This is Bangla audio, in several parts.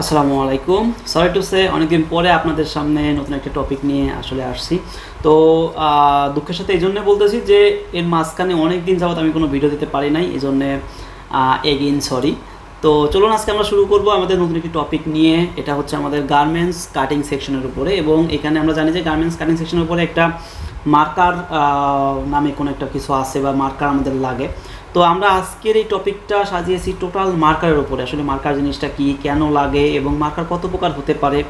আসসালামু আলাইকুম। সরি টু সে অনেকদিন পরে আপনাদের সামনে নতুন একটা টপিক নিয়ে আসলে আসছি। তো দুঃখের সাথে এই জন্য বলতেছি যে, এর মাঝখানে অনেক দিন যাবত আমি কোনো ভিডিও দিতে পারি নাই, এই জন্যে এগেইন সরি তো, চলুন আজকে আমরা শুরু করব আমাদের নতুন একটি টপিক নিয়ে। এটা হচ্ছে আমাদের গার্মেন্টস কাটিং সেকশনের উপরে এবং এখানে আমরা জানি যে গার্মেন্টস কাটিং সেকশনের উপরে একটা মার্কার নামে কোনো একটা কিছু আছে বা মার্কার আমাদের লাগে। তো আমরা আজকের এই টপিকটা সাজিয়েছি টোটাল মার্কারের উপরে। আসলে মার্কার জিনিসটা কি, কেন লাগে এবং মার্কার কত প্রকার হতে পারে?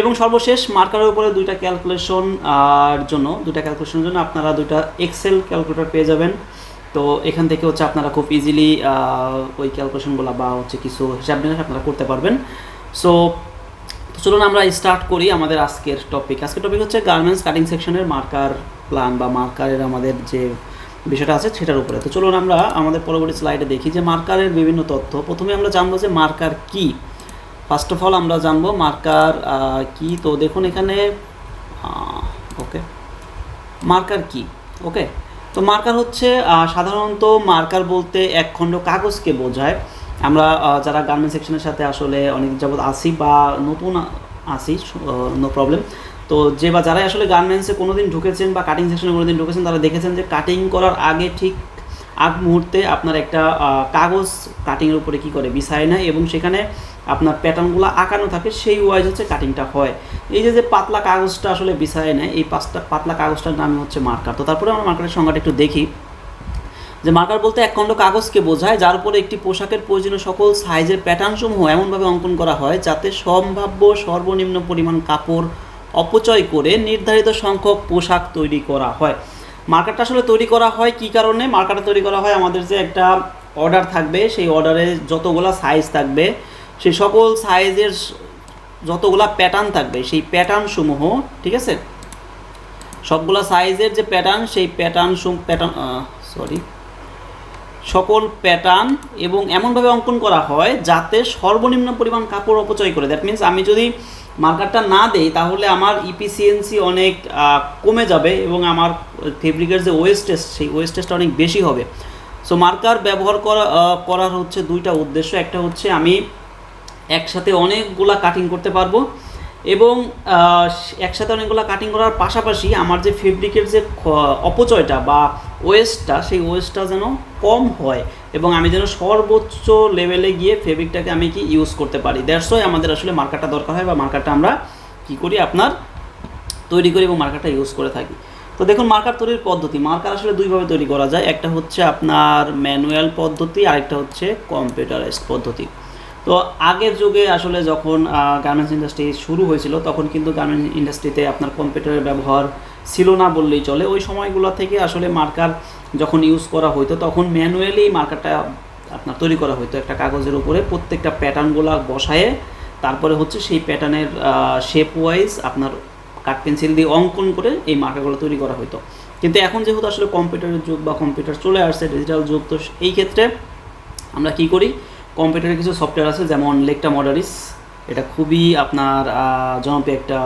এবং সর্বশেষ মার্কারের উপরে দুইটা ক্যালকুলেশন আর জন্য, দুইটা ক্যালকুলেশনের জন্য আপনারা দুইটা এক্সেল ক্যালকুলেটর পেয়ে যাবেন। তো এখান থেকে হচ্ছে আপনারা খুব ইজিলি ওই ক্যালকুলেশনগুলো বা হচ্ছে কিছু হিসাব নিকাশ আপনারা করতে পারবেন। সো চলুন আমরা স্টার্ট করি আমাদের আজকের টপিক আজকের টপিক হচ্ছে গার্মেন্টস কাটিং সেকশনের মার্কার প্ল্যান বা মার্কারের আমাদের যে বিষয়টা আছে সেটার উপরে। তো চলুন আমরা আমাদের পরবর্তী স্লাইডে দেখি যে মার্কারের বিভিন্ন তথ্য। প্রথমে আমরা জানব যে মার্কার কি। ফার্স্ট অফ অল আমরা জানব মার্কার কি। তো দেখুন এখানে ওকে মার্কার কি? ওকে তো মার্কার হচ্ছে সাধারণত মার্কার বলতে এক খণ্ড কাগজকে বোঝায়। আমরা যারা গার্মেন্ট সেকশনের সাথে আসলে অনেক যাবৎ আসি বা নতুন আসি নো প্রবলেম তো যে বা যারাই আসলে গার্মেন্টসে কোনোদিন ঢুকেছেন বা কাটিং সেকশনে কোনোদিন ঢুকেছেন, তারা দেখেছেন যে কাটিং করার আগে ঠিক আগ মুহূর্তে আপনার একটা কাগজ কাটিংয়ের উপরে কী করে? বিছায় নেয় এবং সেখানে আপনার প্যাটার্নগুলো আঁকানো থাকে, সেই ওয়াইজ হচ্ছে কাটিংটা হয়। এই যে যে পাতলা কাগজটা আসলে বিছায় নেয়, এই পাঁচটা, পাতলা কাগজটার নামই হচ্ছে মার্কার তো তারপরে আমরা মার্কারের সংজ্ঞাটা একটু দেখি। যে মার্কার বলতে এক খণ্ড কাগজকে বোঝায়, যার উপরে একটি পোশাকের প্রয়োজনীয় সকল সাইজের প্যাটার্নসমূহ এমনভাবে অঙ্কন করা হয়, যাতে সম্ভাব্য সর্বনিম্ন পরিমাণ কাপড় অপচয় করে নির্ধারিত সংখ্যক পোশাক তৈরি করা হয়। মার্কারটা আসলে তৈরি করা হয় কি কারণে? মার্কারটা তৈরি করা হয় আমাদের যে একটা অর্ডার থাকবে, সেই অর্ডারে যতগুলা সাইজ থাকবে, সেই সকল সাইজের যতগুলা প্যাটার্ন থাকবে, সেই প্যাটার্ন সমূহ, ঠিক আছে? সবগুলা সাইজের যে প্যাটার্ন সেই প্যাটার্ন প্যাটার্ন সরি সকল প্যাটার্ন এবং এমনভাবে অঙ্কন করা হয় যাতে সর্বনিম্ন পরিমাণ কাপড় অপচয় করে। দ্যাট মিন্স আমি যদি মার্কারটা না দেই, তাহলে আমার ইপিসিএনসি অনেক কমে যাবে এবং আমার ফেব্রিকের যে ওয়েস্টেজ সেই ওয়েস্ট ওয়েস্টেজটা অনেক বেশি হবে। সো মার্কার ব্যবহার করা করার হচ্ছে দুইটা উদ্দেশ্য। একটা হচ্ছে আমি একসাথে অনেকগুলা কাটিং করতে পারব এবং একসাথে অনেকগুলা কাটিং করার পাশাপাশি আমার যে ফেব্রিকের যে অপচয়টা বা ওয়েস্টটা, সেই ওয়েস্টটা যেন কম হয় এবং আমি যেন সর্বোচ্চ লেভেলে গিয়ে ফেব্রিকটাকে আমি কি ইউজ করতে পারি। ওয়াই আমাদের আসলে মার্কারটা দরকার হয় বা মার্কারটা আমরা কি করি, আপনার তৈরি করি এবং মার্কারটা ইউজ করে থাকি। তো দেখুন মার্কার তৈরির পদ্ধতি। মার্কার আসলে দুইভাবে তৈরি করা যায়। একটা হচ্ছে আপনার ম্যানুয়াল পদ্ধতি, আরেকটা হচ্ছে কম্পিউটারাইজড পদ্ধতি। তো আগের যুগে আসলে যখন গার্মেন্টস ইন্ডাস্ট্রি শুরু হয়েছিল, তখন কিন্তু গার্মেন্টস ইন্ডাস্ট্রিতে আপনার কম্পিউটারের ব্যবহার ছিল না বললেই চলে। ওই সময়গুলো থেকে আসলে মার্কার যখন ইউজ করা হতো তখন ম্যানুয়ালি মার্কারটা আপনার তৈরি করা হতো একটা কাগজের উপরে। প্রত্যেকটা প্যাটার্নগুলো বসায়ে তারপরে হচ্ছে সেই প্যাটার্নের শেপ ওয়াইজ আপনার কাঠ পেন্সিল দিয়ে অঙ্কন করে এই মার্কারগুলো তৈরি করা হতো কিন্তু এখন যেহেতু আসলে কম্পিউটারের যুগ বা কম্পিউটার চলে আসছে ডিজিটাল যুগ, তো এই ক্ষেত্রে আমরা কি করি? কম্পিউটারে কিছু সফটওয়্যার আছে, যেমন লেকটা মডারিস এটা খুবই আপনার জনপ্রিয় একটা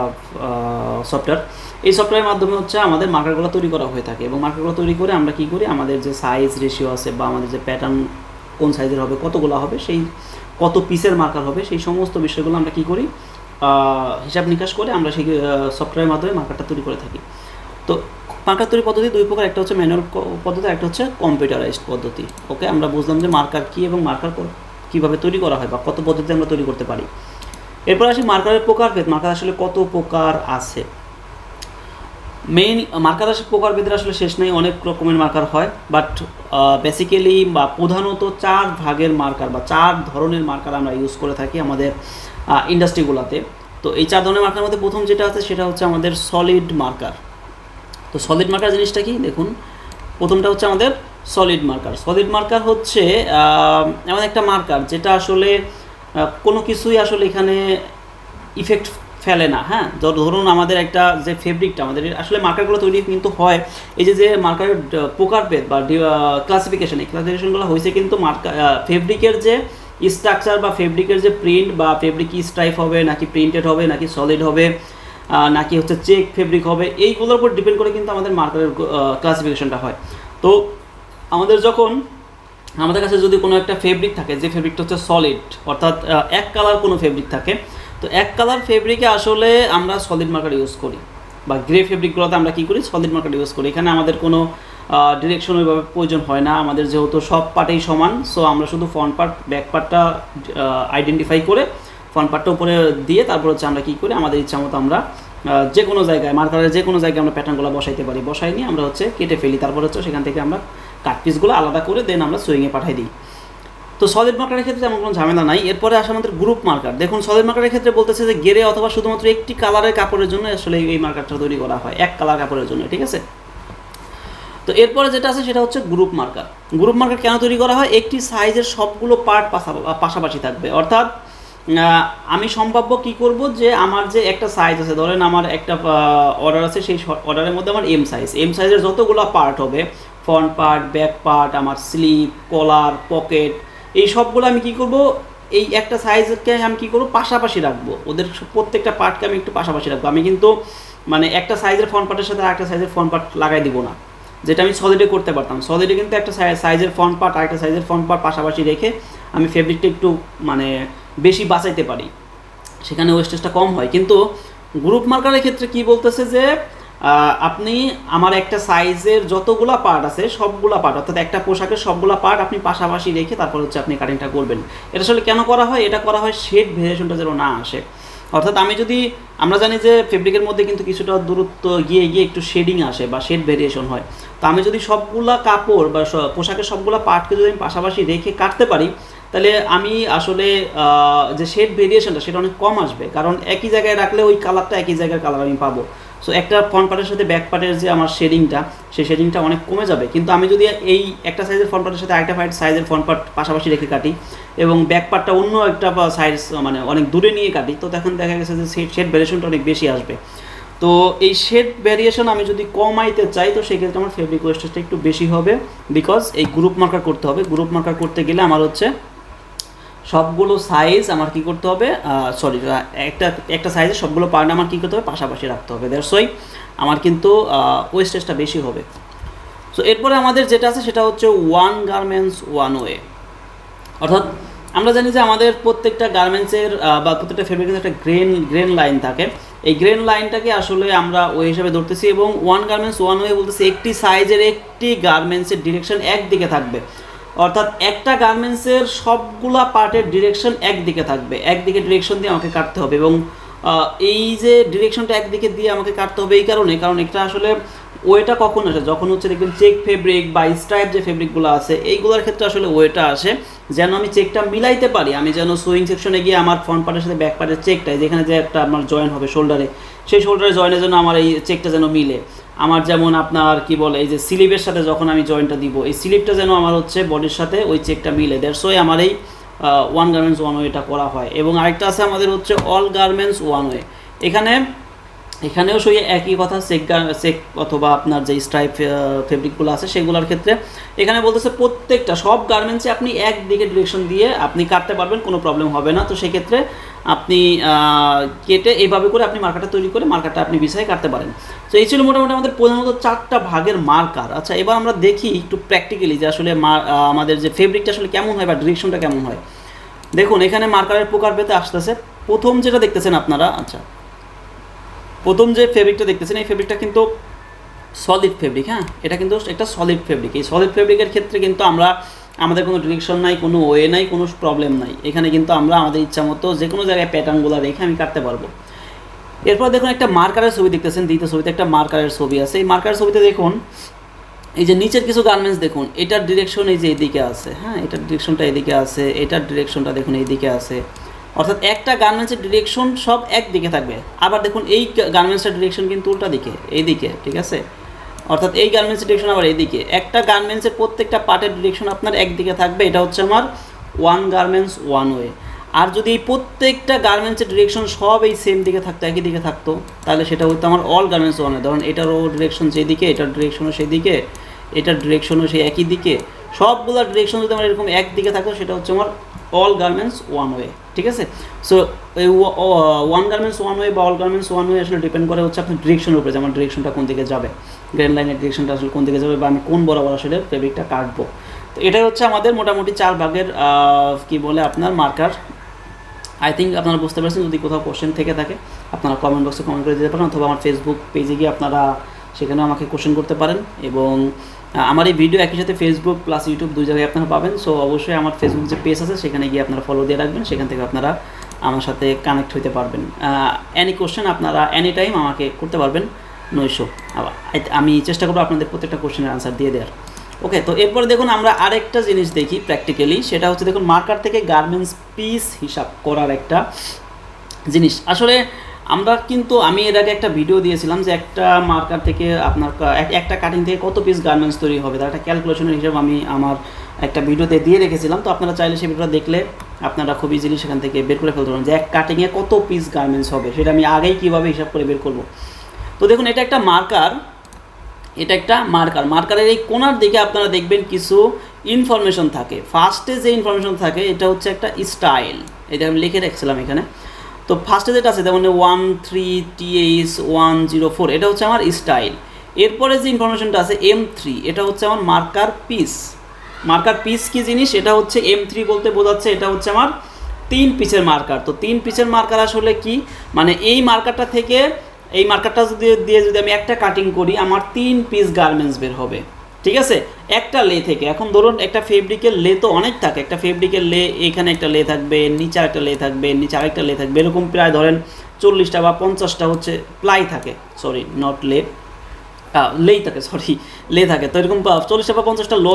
সফটওয়্যার এই সফটওয়্যারের মাধ্যমে হচ্ছে আমাদের মার্কারগুলো তৈরি করা হয়ে থাকে এবং মার্কারগুলো তৈরি করে আমরা কি করি? আমাদের যে সাইজ রেশিও আছে বা আমাদের যে প্যাটার্ন কোন সাইজের হবে, কতগুলো হবে, সেই কত পিসের মার্কার হবে, সেই সমস্ত বিষয়গুলো আমরা কি করি? হিসাব নিকাশ করে আমরা সেই সফটওয়্যারের মাধ্যমে মার্কারটা তৈরি করে থাকি। তো মার্কার তৈরি পদ্ধতি দুই প্রকার, একটা হচ্ছে ম্যানুয়াল পদ্ধতি, একটা হচ্ছে কম্পিউটারাইজড পদ্ধতি। ওকে আমরা বুঝলাম যে মার্কার কী এবং মার্কার কীভাবে তৈরি করা হয় বা কত পদ্ধতিতে আমরা তৈরি করতে পারি। এরপর আসি মার্কারের প্রকারভেদ মার্কার আসলে কত প্রকার আছে? মেইন মার্কার আসলে প্রকারভেদের আসলে শেষ নেই, অনেক রকমের মার্কার হয় বাট বেসিক্যালি বা প্রধানত চার ভাগের মার্কার বা চার ধরনের মার্কার আমরা ইউজ করে থাকি আমাদের ইন্ডাস্ট্রিগুলোতে তো এই চার ধরনের মার্কার মধ্যে প্রথম যেটা আছে, সেটা হচ্ছে আমাদের সলিড মার্কার। তো সলিড মার্কার জিনিসটা কি? দেখুন, প্রথমটা হচ্ছে আমাদের সলিড মার্কার। সলিড মার্কার হচ্ছে এমন একটা মার্কার যেটা আসলে কোনো কিছুই আসলে এখানে ইফেক্ট ফেলে না হ্যাঁ? ধর- ধরুন আমাদের একটা যে ফেব্রিকটা আমাদের আসলে মার্কারগুলো তৈরি কিন্তু হয়। এই যে যে মার্কারের প্রকারভেদ বা ক্লাসিফিকেশন এই ক্লাসিফিকেশনগুলো হয়েছে কিন্তু মার্কার ফেব্রিকের যে স্ট্রাকচার বা ফেব্রিকের যে প্রিন্ট বা ফেব্রিক স্ট্রাইপ হবে, নাকি প্রিন্টেড হবে, নাকি সলিড হবে নাকি হচ্ছে চেক ফেব্রিক হবে, এইগুলোর উপর ডিপেন্ড করে কিন্তু আমাদের মার্কারের ক্লাসিফিকেশনটা হয়। তো আমাদের যখন, আমাদের কাছে যদি কোনো একটা ফেব্রিক থাকে, যে ফেব্রিকটা হচ্ছে সলিড অর্থাৎ এক কালার কোনো ফেব্রিক থাকে তো এক কালার ফেব্রিকে আসলে আমরা সলিড মার্কার ইউজ করি বা গ্রে ফেব্রিকগুলোতে আমরা কী করি? সলিড মার্কার ইউজ করি। এখানে আমাদের কোনো ডিরেকশন ওইভাবে প্রয়োজন হয় না। আমাদের যেহেতু সব পার্টেই সমান সো আমরা শুধু ফ্রন্ট পার্ট ব্যাক পার্টটা আইডেন্টিফাই করে ফ্রন্ট পার্টটা উপরে দিয়ে তারপর হচ্ছে আমরা কী করি? আমাদের ইচ্ছা মতো আমরা যে কোনো জায়গায় মার্কারের যে কোনো জায়গায় আমরা প্যাটার্নগুলো বসাইতে পারি। বসাই নিয়ে আমরা হচ্ছে কেটে ফেলি। তারপর হচ্ছে সেখান থেকে আমরা কাট পিসগুলো আলাদা করে দেন আমরা সুইংয়ে পাঠাই দিই। তো সলিড মার্কারের ক্ষেত্রে তেমন কোনো ঝামেলা নাই। এরপরে আসে আমাদের গ্রুপ মার্কার দেখুন সলিড মার্কারের ক্ষেত্রে বলতেছে যে গেরে অথবা শুধুমাত্র একটি কালারের কাপড়ের জন্য আসলে এই মার্কারটা তৈরি করা হয়, এক কালার কাপড়ের জন্য, ঠিক আছে? তো এরপরে যেটা আছে সেটা হচ্ছে গ্রুপ মার্কার গ্রুপ মার্কার কেন তৈরি করা হয়? একটি সাইজের সবগুলো পার্ট পাশাপাশি থাকবে। অর্থাৎ আমি সম্ভাব্য কি করব যে আমার যে একটা সাইজ আছে, ধরেন আমার একটা অর্ডার আছে, সেই অর্ডারের মধ্যে আমার এম সাইজ এম সাইজের যতগুলো পার্ট হবে ফ্রন্ট পার্ট ব্যাক পার্ট আমার স্লিপ কলার পকেট এই সবগুলো আমি কি করব? এই একটা সাইজকে আমি কি করব? পাশাপাশি রাখব। ওদের প্রত্যেকটা পার্টকে আমি একটু পাশাপাশি রাখব। আমি কিন্তু মানে একটা সাইজের ফ্রন্ট পার্টের সাথে আরেকটা সাইজের ফ্রন্ট পার্ট লাগাই দিব না। যেটা আমি সলিডে করতে পারতাম। সলিডে কিন্তু একটা সাইজের ফ্রন্ট পার্ট আরেকটা সাইজের ফ্রন্ট পার্ট পাশাপাশি রেখে আমি ফেব্রিকটা একটু মানে বেশি বাঁচাইতে পারি। সেখানে ওয়েস্টেজটা কম হয়। কিন্তু গ্রুপ মার্কারের ক্ষেত্রে কি বলতেছে যে আপনি আমার একটা সাইজের যতগুলা পার্ট আছে, সবগুলা পার্ট অর্থাৎ একটা পোশাকের সবগুলা পার্ট আপনি পাশাপাশি রেখে তারপর হচ্ছে আপনি কাটিংটা করবেন। এটা আসলে কেন করা হয়? এটা করা হয় শেড ভেরিয়েশনটা যেন না আসে। অর্থাৎ আমি যদি, আমরা জানি যে ফেব্রিকের মধ্যে কিন্তু কিছুটা দূরত্ব গিয়ে গিয়ে একটু শেডিং আসে বা শেড ভেরিয়েশন হয়। তো আমি যদি সবগুলা কাপড় বা পোশাকের সবগুলা পার্টকে যদি আমি পাশাপাশি রেখে কাটতে পারি, তাহলে আমি আসলে যে শেড ভেরিয়েশনটা সেটা অনেক কম আসবে। কারণ একই জায়গায় রাখলে ওই কালারটা একই জায়গার কালার আমি পাবো। সো একটা ফ্রন্ট পার্টের সাথে ব্যাক পার্টের যে আমার শেডিংটা সেই শেডিংটা অনেক কমে যাবে। কিন্তু আমি যদি এই একটা সাইজের ফ্রন্ট পার্টের সাথে আরেকটা ফাইট সাইজের ফ্রন্ট পার্ট পাশাপাশি রেখে কাটি এবং ব্যাক পার্টটা অন্য একটা সাইজ মানে অনেক দূরে নিয়ে কাটি, তো তখন দেখা গেছে যে শেড ভ্যারিয়েশনটা অনেক বেশি আসবে। তো এই শেড ভ্যারিয়েশন আমি যদি কমাইতে চাই, তো সেক্ষেত্রে আমার ফেব্রিক ওয়েস্টেজটা একটু বেশি হবে বিকজ এই গ্রুপ মার্কার করতে হবে। গ্রুপ মার্কার করতে গেলে আমার হচ্ছে সবগুলো সাইজ আমার কি করতে হবে সরি একটা একটা সাইজে সবগুলো পার্ট আমার কী করতে হবে, পাশাপাশি রাখতে হবে। ওয়াই আমার কিন্তু ওয়েস্টেজটা বেশি হবে। সো এরপরে আমাদের যেটা আছে সেটা হচ্ছে ওয়ান গার্মেন্টস ওয়ান ওয়ে অর্থাৎ আমরা জানি যে আমাদের প্রত্যেকটা গার্মেন্টসের বা প্রত্যেকটা ফেব্রিকের একটা গ্রেন গ্রেন লাইন থাকে। এই গ্রেন লাইনটাকে আসলে আমরা ওই হিসাবে ধরতেছি এবং ওয়ান গার্মেন্টস ওয়ান ওয়ে বলতেছি একটি সাইজের একটি গার্মেন্টসের ডিরেকশন একদিকে থাকবে। অর্থাৎ একটা গার্মেন্টসের সবগুলা পার্টের ডিরেকশন একদিকে থাকবে। একদিকে ডিরেকশন দিয়ে আমাকে কাটতে হবে এবং এই যে ডিরেকশনটা একদিকে দিয়ে আমাকে কাটতে হবে এই কারণে, কারণ এটা আসলে ওয়েটা কখন আসে? যখন হচ্ছে দেখবেন চেক ফেব্রিক বা স্ট্রাইপ যে ফেব্রিকগুলো আছে, এইগুলোর ক্ষেত্রে আসলে ওয়েটা আসে। যেন আমি চেকটা মিলাইতে পারি, আমি যেন সুইং সেকশনে গিয়ে আমার ফ্রন্ট পার্টের সাথে ব্যাক পার্টের চেকটাই যেখানে যে একটা আমার জয়েন হবে শোল্ডারে সেই শোল্ডারে জয়েনের জন্য আমার এই চেকটা যেন মিলে। আমার যেমন আপনার কি বলে, এই যে স্লিপের সাথে যখন আমি জয়েন্টটা দিব, এই স্লিপটা যেন আমার হচ্ছে বডির সাথে ওই চেকটা মিলে। দ্যাটস আমার এই ওয়ান গার্মেন্টস ওয়ান ওয়েটা করা হয়। এবং আরেকটা আছে আমাদের হচ্ছে অল গার্মেন্টস ওয়ান ওয়ে এখানে এখানেও সেই একই কথা চেক চেক অথবা আপনার যে স্ট্রাইপ ফেব্রিকগুলো আছে সেগুলোর ক্ষেত্রে এখানে বলতেছে প্রত্যেকটা, সব গার্মেন্টসে আপনি একদিকে ডিরেকশন দিয়ে আপনি কাটতে পারবেন, কোনো প্রবলেম হবে না। তো সেক্ষেত্রে আপনি কেটে এইভাবে করে আপনি মার্কারটা তৈরি করে মার্কারটা আপনি বিছাই কাটতে পারেন। তো এই ছিল মোটামুটি আমাদের প্রধানত চারটা ভাগের মার্কার আচ্ছা এবার আমরা দেখি একটু প্র্যাকটিক্যালি যে আসলে আমাদের যে ফেব্রিকটা আসলে কেমন হয় বা ডিরেকশনটা কেমন হয়। দেখুন, এখানে মার্কারের প্রকার পেতে আসতেছে। প্রথম যেটা দেখতেছেন আপনারা আচ্ছা প্রথম যে ফেব্রিকটা দেখতেছেন, এই ফেব্রিকটা কিন্তু সলিড ফেব্রিক হ্যাঁ? এটা কিন্তু একটা সলিড ফেব্রিক এই সলিড ফেব্রিকের ক্ষেত্রে কিন্তু আমরা, আমাদের কোনো ডিরেকশন নাই, কোনো ওয়ে নাই, কোনো প্রবলেম নাই। এখানে কিন্তু আমরা আমাদের ইচ্ছা মতো যে কোনো জায়গায় প্যাটার্নগুলো রেখে আমি কাটতে পারব। এরপর দেখুন একটা মার্কারের ছবি দেখতেছেন, দ্বিতীয় ছবিতে একটা মার্কারের ছবি আছে। এই মার্কারের ছবিতে দেখুন, এই যে নিচের কিছু গার্মেন্টস দেখুন, এটার ডিরেকশন এই যে এদিকে আছে হ্যাঁ? এটার ডিরেকশনটা এদিকে আছে, এটার ডিরেকশনটা দেখুন এইদিকে আছে। অর্থাৎ একটা গার্মেন্টসের ডিরেকশন সব একদিকে থাকবে। আবার দেখুন, এই গার্মেন্টসের ডিরেকশন কিন্তু উল্টা দিকে এই দিকে ঠিক আছে? অর্থাৎ এই গার্মেন্টসের ডিরেকশন আবার এইদিকে। একটা গার্মেন্টসের প্রত্যেকটা পার্টের ডিরেকশন আপনার একদিকে থাকবে, এটা হচ্ছে আমার ওয়ান গার্মেন্টস ওয়ান ওয়ে আর যদি এই প্রত্যেকটা গার্মেন্টসের ডিরেকশন সব এই সেম দিকে থাকতো, একই দিকে থাকতো, তাহলে সেটা হতো আমার অল গার্মেন্টস ওয়ান ধরুন, এটারও ডিরেকশন যেদিকে এটার ডিরেকশনও সেদিকে এটার ডিরেকশনও সেই একই দিকে। সবগুলো ডিরেকশন যদি আমার এরকম একদিকে থাকতো, সেটা হচ্ছে আমার অল গার্মেন্টস ওয়ান ওয়ে ঠিক আছে? সো এই ওয়ান গার্মেন্টস ওয়ান ওয়ে বা অল গার্মেন্টস ওয়ান ওয়ে আসলে ডিপেন্ড করে হচ্ছে আপনার ডিরেকশনের উপরে যে আমার ডিরেকশনটা কোন দিকে যাবে গ্র্যান্ড লাইনের ডিরেকশনটা আসলে কোন দিকে যাবে বা আমি কোন বরাবর আসলে ফেব্রিকটা কাটবো। তো এটাই হচ্ছে আমাদের মোটামুটি চার ভাগের কি বলে আপনার মার্কার আই থিঙ্ক আপনারা বুঝতে পারছেন, যদি কোথাও কোশ্চেন থেকে থাকে, আপনারা কমেন্ট বক্সে কমেন্ট করে দিতে পারেন, অথবা আমার ফেসবুক পেজে গিয়ে আপনারা সেখানেও আমাকে কোশ্চেন করতে পারেন এবং আমার এই ভিডিও একই সাথে ফেসবুক প্লাস ইউটিউব দুই জায়গায় আপনারা পাবেন। সো অবশ্যই আমার ফেসবুক যে পেজ আছে, সেখানে গিয়ে আপনারা ফলো দিয়ে রাখবেন। সেখান থেকে আপনারা আমার সাথে কানেক্ট হতে পারবেন। এনি কোশ্চেন আপনারা এনি টাইম আমাকে করতে পারবেন, নৈশো। আমি চেষ্টা করব আপনাদের প্রত্যেকটা কোশ্চেনের আনসার দিয়ে দেওয়ার। ওকে তো এরপরে দেখুন আমরা আরেকটা জিনিস দেখি প্র্যাকটিক্যালি সেটা হচ্ছে দেখুন মার্কার থেকে গার্মেন্টস পিস হিসাব করার একটা জিনিস। আসলে আমরা কিন্তু, আমি এর আগে একটা ভিডিও দিয়েছিলাম যে একটা মার্কার থেকে আপনার একটা কাটিং থেকে কত পিস গার্মেন্টস তৈরি হবে, তার একটা ক্যালকুলেশনের হিসাব আমি আমার একটা ভিডিওতে দিয়ে রেখেছিলাম। তো আপনারা চাইলে সেই ভিডিওটা দেখলে আপনারা খুব ইজিলি সেখান থেকে বের করে ফেলতে পারেন যে এক কাটিংয়ে কত পিস গার্মেন্টস হবে, সেটা আমি আগেই কীভাবে হিসাব করে বের করব। তো দেখুন, এটা একটা মার্কার এটা একটা মার্কার মার্কারের এই কোনার দিকে আপনারা দেখবেন কিছু ইনফরমেশন থাকে। ফার্স্টে যে ইনফরমেশন থাকে, এটা হচ্ছে একটা স্টাইল এটা আমি লিখে রাখছিলাম এখানে। তো ফার্স্টে যেটা আছে, যেমন one three T H one zero four এটা হচ্ছে আমার স্টাইল এরপরে যে ইনফরমেশনটা আছে এম থ্রি এটা হচ্ছে আমার মার্কার পিস মার্কার পিস কি জিনিস? এটা হচ্ছে এম থ্রি বলতে বোঝাচ্ছে, এটা হচ্ছে আমার তিন পিসের মার্কার তো তিন পিসের মার্কার আসলে কি? মানে এই মার্কারটা থেকে, এই মার্কারটা যদি, দিয়ে যদি আমি একটা কাটিং করি, আমার তিন পিস গার্মেন্টস বের হবে। ঠিক আছে? একটা লে থেকে। এখন ধরুন একটা ফেব্রিকের লে তো অনেক থাকে। একটা ফেব্রিকের লে, এখানে একটা লে থাকবে, নিচে একটা লে থাকবে, নিচে আরেকটা লে থাকবে। এরকম প্রায় ধরেন চল্লিশটা বা পঞ্চাশটা হচ্ছে প্লাই থাকে। সরি নট লে। লেই থাকে সরি লে থাকে। তো এরকম চল্লিশটা বা পঞ্চাশটা লো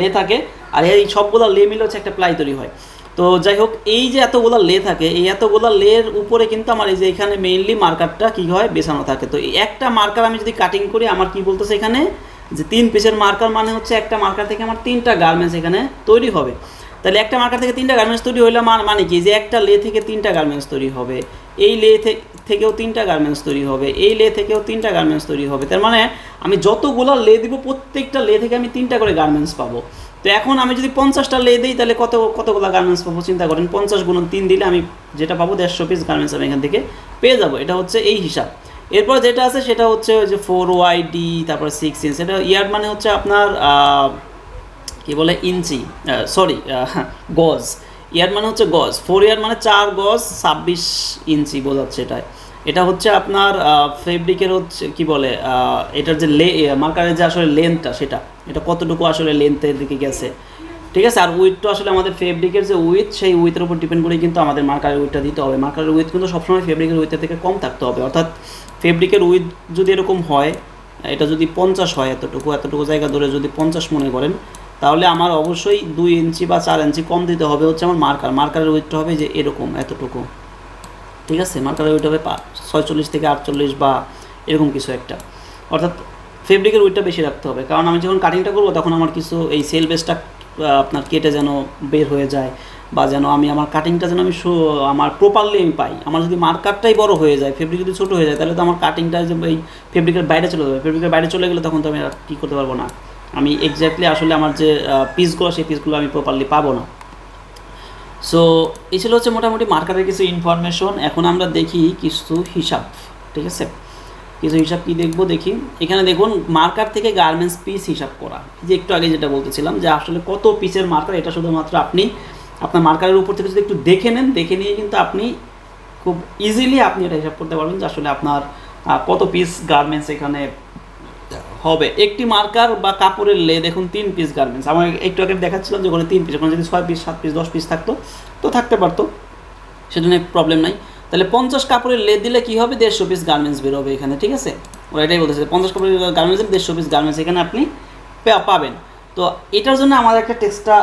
লে থাকে। আর এই সবগুলো লে মিলে হচ্ছে একটা প্লাই তৈরি হয়। তো যাই হোক, এই যে এতগুলো লে থাকে, এই এতগুলো লের উপরে কিন্তু আমার এই যে এখানে মেইনলি মার্কারটা কী হয়? বেছানো থাকে। তো এই একটা মার্কার আমি যদি কাটিং করি, আমার কি বলতেছে এখানে? যে তিন পিসের মার্কার মানে হচ্ছে একটা মার্কার থেকে আমার তিনটা গার্মেন্টস এখানে তৈরি হবে। তাহলে একটা মার্কার থেকে তিনটা গার্মেন্টস তৈরি আমার মানে কি? যে একটা লে থেকে তিনটা গার্মেন্টস তৈরি হবে, এই লে থেকেও তিনটা গার্মেন্টস তৈরি হবে, এই লে থেকেও তিনটা গার্মেন্টস তৈরি হবে। তার মানে আমি যতগুলো লে দিব, প্রত্যেকটা লে থেকে আমি তিনটা করে গার্মেন্টস পাবো। তো এখন আমি যদি পঞ্চাশটা লে দিই, তাহলে কত কতগুলো গার্মেন্টস পাবো? চিন্তা করেন, পঞ্চাশ গুণ তিন দিলে আমি যেটা পাবো, দেড়শো পিস গার্মেন্টস আমি এখান থেকে পেয়ে যাব। এটা হচ্ছে এই হিসাব। এরপর যেটা আছে সেটা হচ্ছে ওই যে ফোর ওয়াই ডি তারপরে সিক্স ইঞ্চ এটা ইয়ার মানে হচ্ছে আপনার কি বলে, ইঞ্চি সরি গজ। ইয়ার মানে হচ্ছে গজ। ফোর ইয়ার মানে চার গজ, ছাব্বিশ ইঞ্চি বোঝাচ্ছে এটায়। এটা হচ্ছে আপনার ফেব্রিকের হচ্ছে, কি বলে এটার যে লে মার্কারের যে আসলে লেন্থটা সেটা, এটা কতটুকু আসলে লেন্থের দিকে গেছে। ঠিক আছে? আর উইথটা আসলে আমাদের ফেব্রিকের যে উইথ সেই উইথের উপর ডিপেন্ড করে কিন্তু আমাদের মার্কারের উইথটা দিতে হবে। মার্কারের উইথ কিন্তু সবসময় ফেব্রিকের উইথের থেকে কম থাকতে হবে। অর্থাৎ ফেব্রিকের উইথ যদি এরকম হয়, এটা যদি পঞ্চাশ হয় এতটুকু এতটুকু জায়গা ধরে যদি পঞ্চাশ মনে করেন, তাহলে আমার অবশ্যই দুই ইঞ্চি বা চার ইঞ্চি কম দিতে হবে হচ্ছে আমার মার্কার মার্কারের উইথটা হবে যে এরকম, এতটুকু। ঠিক আছে? মার্কারের উইথ হবে পা- ছয়চল্লিশ থেকে আটচল্লিশ বা এরকম কিছু একটা। অর্থাৎ ফেব্রিকের উইথটা বেশি রাখতে হবে। কারণ আমি যখন কাটিংটা করব, তখন আমার কিছু এই সেল বেসটা আপনার কেটে যেন বের হয়ে যায়। বা যেন আমি আমার কাটিংটা যেন আমি আমার প্রপারলি আমি পাই। আমার যদি মার্কারটাই বড় হয়ে যায় ফেব্রিক যদি ছোটো হয়ে যায়, তাহলে তো আমার কাটিংটা যে এই ফেব্রিকের বাইরে চলে যাবে। ফেব্রিকের বাইরে চলে গেলে তখন তো আমি আর কী করতে পারব না। আমি এক্স্যাক্টলি আসলে আমার যে পিসগুলো সেই পিসগুলো আমি প্রপারলি পাবো না। সো এই ছিল হচ্ছে মোটামুটি মার্কারের কিছু ইনফরমেশন এখন আমরা দেখি কিছু হিসাব, ঠিক আছে? কিছু হিসাব কি দেখব? দেখি। এখানে দেখুন মার্কার থেকে গার্মেন্টস পিস হিসাব করা। যে একটু আগে যেটা বলতেছিলাম, যে আসলে কত পিসের মার্কার এটা শুধুমাত্র আপনি আপনার মার্কারের উপর থেকে যদি একটু দেখে নেন, দেখে নিয়ে কিন্তু আপনি খুব ইজিলি আপনি এটা হিসাব করতে পারবেন যে আসলে আপনার কত পিস গার্মেন্টস এখানে হবে। একটি মার্কার বা কাপড়ের লে দেখুন, তিন পিস গার্মেন্টস আমার একটু আগে দেখাচ্ছিলাম যে ওখানে তিন পিস ওখানে যদি ছয় পিস সাত পিস দশ পিস থাকতো, তো থাকতে পারতো। সেজন্য প্রবলেম নাই। তাহলে পঞ্চাশ কাপড়ের লে দিলে কি হবে? দেড়শো পিস গার্মেন্টস বেরোবে এখানে, ঠিক আছে? ওরা এটাই বলতেছে পঞ্চাশ কাপড়ের গার্মেন্টস দেড়শো পিস গার্মেন্টস এখানে আপনি পাবেন। তো এটার জন্য আমার একটা টেক্সটা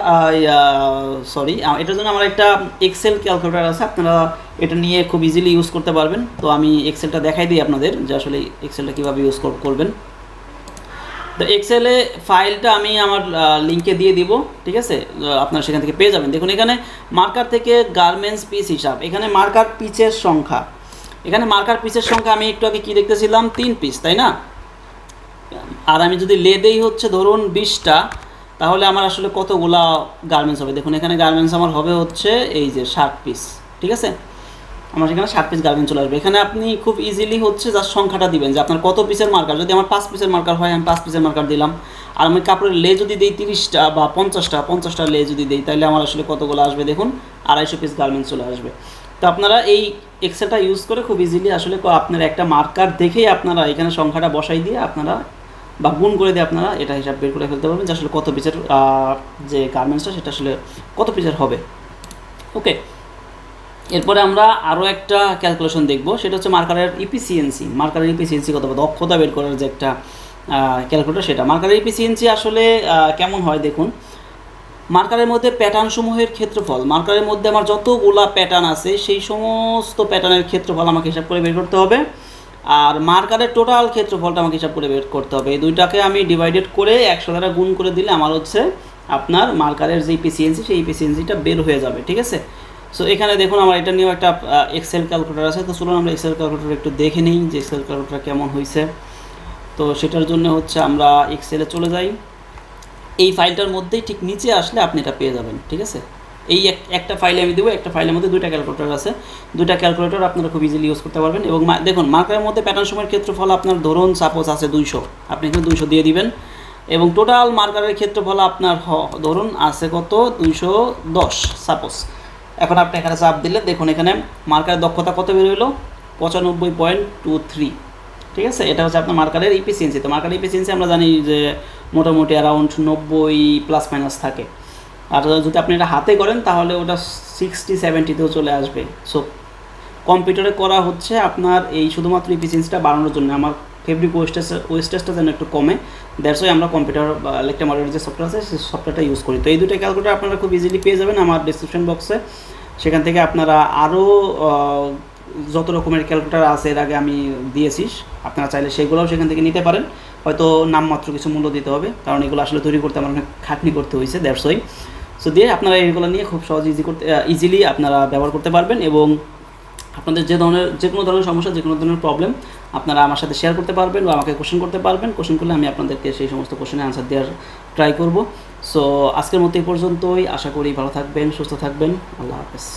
সরি এটার জন্য আমার একটা এক্সেল ক্যালকুলেটার আছে, আপনারা এটা নিয়ে খুব ইজিলি ইউজ করতে পারবেন। তো আমি এক্সেলটা দেখাই দিই আপনাদের যে আসলে এক্সেলটা কীভাবে ইউজ করবেন। তো এক্সেলে ফাইলটা আমি আমার লিঙ্কে দিয়ে দিব, ঠিক আছে? আপনারা সেখান থেকে পেয়ে যাবেন। দেখুন, এখানে মার্কার থেকে গার্মেন্টস পিস হিসাব। এখানে মার্কার পিচের সংখ্যা। এখানে মার্কার পিসের সংখ্যা আমি একটু আগে কী দেখতেছিলাম? তিন পিস তাই না? আর আমি যদি লে দেই হচ্ছে ধরুন বিশটা, তাহলে আমার আসলে কতগুলা গার্মেন্টস হবে? দেখুন, এখানে গার্মেন্টস আমার হবে হচ্ছে এই যে ষাট পিস ঠিক আছে? আমার সেখানে ষাট পিস গার্মেন্ট চলে আসবে। এখানে আপনি খুব ইজিলি হচ্ছে জাস্ট সংখ্যাটা দিবেন যে আপনার কত পিসের মার্কার যদি আমার পাঁচ পিসের মার্কার হয়, আমি পাঁচ পিসের মার্কার দিলাম। আর আমি কাপড়ের লে যদি দিই তিরিশটা বা পঞ্চাশটা পঞ্চাশটা লে যদি দিই, তাহলে আমার আসলে কতগুলো আসবে? দেখুন, আড়াইশো পিস গার্মেন্টস চলে আসবে। তো আপনারা এই এক্সেলটা ইউজ করে খুব ইজিলি আসলে আপনার একটা মার্কার দেখেই আপনারা এখানে সংখ্যাটা বসাই দিয়ে আপনারা বা গুণ করে দিয়ে আপনারা এটা হিসাব বের করে ফেলতে পারবেন যে আসলে কত পিসের যে গার্মেন্টসটা সেটা আসলে কত পিসের হবে। ওকে এরপরে আমরা আরও একটা ক্যালকুলেশন দেখব, সেটা হচ্ছে মার্কারের ইপিসিএনসি মার্কারের ইপিসিএনসি কত দক্ষতা বের করার যে একটা ক্যালকুলেটর সেটা। মার্কারের ইপিসিএনসি আসলে কেমন হয় দেখুন মার্কারের মধ্যে প্যাটার্ন সমূহের ক্ষেত্রফল মার্কারের মধ্যে আমার যতগুলা প্যাটার্ন আছে, সেই সমস্ত প্যাটার্নের ক্ষেত্রফল আমাকে হিসাব করে বের করতে হবে। আর মার্কারের টোটাল ক্ষেত্রফলটা আমাকে হিসাব করে বের করতে হবে। এই দুইটাকে আমি ডিভাইডেড করে একশো দ্বারা গুণ করে দিলে আমার হচ্ছে আপনার মার্কারের যে ইপিসিএনসি সেই ইপিসিএনসিটা বের হয়ে যাবে, ঠিক আছে? সো এখানে দেখুন আমার এটা নিয়েও একটা এক্সেল ক্যালকুলেটার আছে। তো চলুন আমরা এক্সেল ক্যালকুলেটর একটু দেখে নিই যে এক্সেল ক্যালকুলেটর কেমন হয়েছে তো সেটার জন্য হচ্ছে আমরা এক্সেলে চলে যাই। এই ফাইলটার মধ্যেই ঠিক নিচে আসলে আপনি এটা পেয়ে যাবেন, ঠিক আছে? এই এক- একটা ফাইলে আমি দেবো, একটা ফাইলের মধ্যে দুইটা ক্যালকুলেটর আছে। দুইটা ক্যালকুলেটর আপনারা খুব ইজিলি ইউজ করতে পারবেন এবং দেখুন মার্কারের মধ্যে প্যাটার্ন সময়ের ক্ষেত্রফল আপনার ধরুন সাপোজ আছে দুইশো। আপনি এখানে দুইশো দিয়ে দিবেন। এবং টোটাল মার্কারের ক্ষেত্রফল আপনার ধরুন আছে কত? দুইশো দশ সাপোজ এখন আপনি এখানে চাপ দিলে দেখুন এখানে মার্কারের দক্ষতা কত বের হলো পঁচানব্বই পয়েন্ট টু থ্রি। ঠিক আছে? এটা হচ্ছে আপনার মার্কারের ইপিসিয়েন্সি তো মার্কারের ইপিসিয়েন্সি আমরা জানি যে মোটামুটি অ্যারাউন্ড নব্বই প্লাস মাইনাস থাকে। আর যদি আপনি এটা হাতে করেন, তাহলে ওটা সিক্সটি সেভেন্টিতেও চলে আসবে। সো কম্পিউটারে করা হচ্ছে আপনার এই শুধুমাত্র ইফিসিয়েন্সিটা বাড়ানোর জন্য। আমার ফেব্রিক ওয়েস্টেজ ওয়েস্টেজটা যেন একটু কমে দ্যাটস আমরা কম্পিউটার ইলেকট্রা মডেলের যে সফটওয়্যার আছে, সেই সফটওয়্যারটা ইউজ করি। তো এই দুটো ক্যালকুলেটার আপনারা খুব ইজিলি পেয়ে যাবেন আমার ডিসক্রিপশন বক্সে সেখান থেকে আপনারা আরও যত রকমের ক্যালকুলেটার আছে, এর আগে আমি দিয়েছি, আপনারা চাইলে সেগুলোও সেখান থেকে নিতে পারেন। হয়তো নামমাত্র কিছু মূল্য দিতে হবে, কারণ এগুলো আসলে তৈরি করতে আমার অনেক খাটনি করতে হয়েছে দ্যাটস ওয়াই সো দিয়ে আপনারা এইগুলো নিয়ে খুব সহজ ইজি করতে ইজিলি আপনারা ব্যবহার করতে পারবেন এবং আপনাদের যে ধরনের, যে কোনো ধরনের সমস্যা, যে কোনো ধরনের প্রবলেম আপনারা আমার সাথে শেয়ার করতে পারবেন বা আমাকে কোশ্চেন করতে পারবেন। কোশ্চেন করলে আমি আপনাদেরকে সেই সমস্ত কোশ্চেনের আনসার দেওয়ার ট্রাই করব। সো আজকের মতো এই পর্যন্তই। আশা করি ভালো থাকবেন, সুস্থ থাকবেন। আল্লাহ হাফেজ।